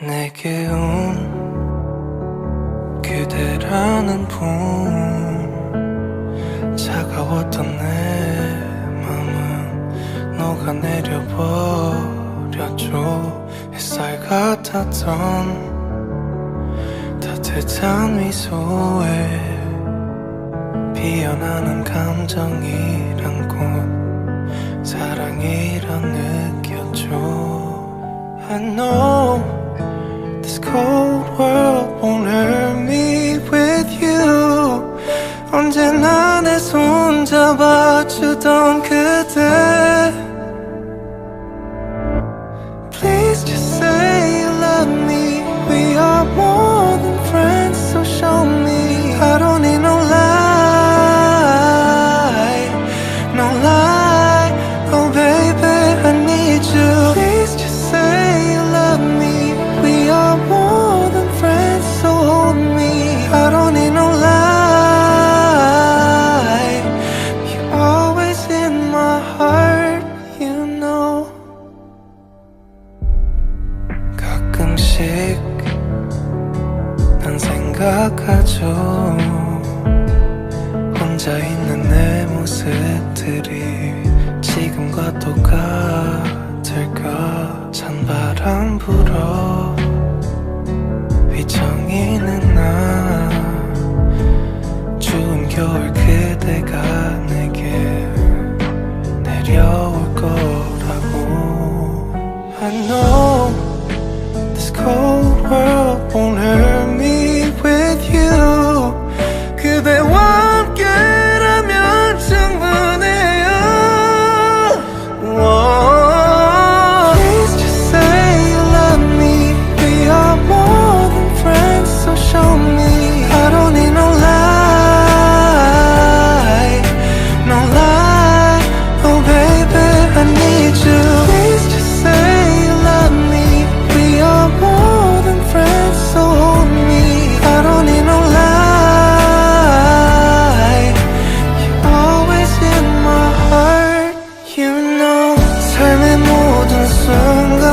내게 온 그대라는 봄 차가웠던 내 맘은 녹아내려 버렸죠. 햇살 같았던 따뜻한 미소에 피어나는 감정이란 꽃 사랑이란 느꼈죠. I know cold world won't hurt me with you 언제나 내 손 잡아주던 그대 가끔씩 난 생각하죠. 혼자 있는 내 모습들이 지금과 똑같을까? 찬바람 불어 휘청이는 나. 추운 겨울 그대가 내게 내려올 거라고. I know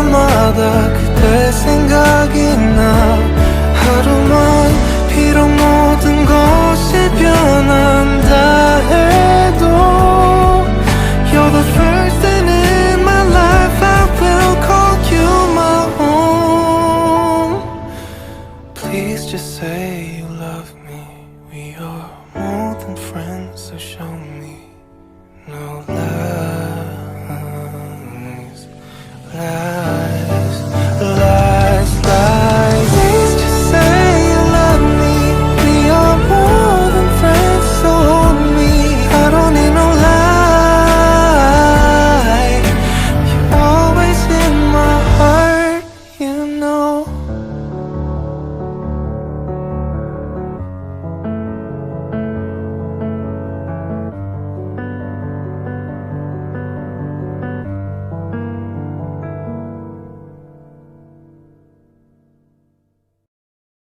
순간마다 그대 생각이 나 하루만 비록 모든 것이 변한다 해도 You're the first thing in my life I will call you my home Please just say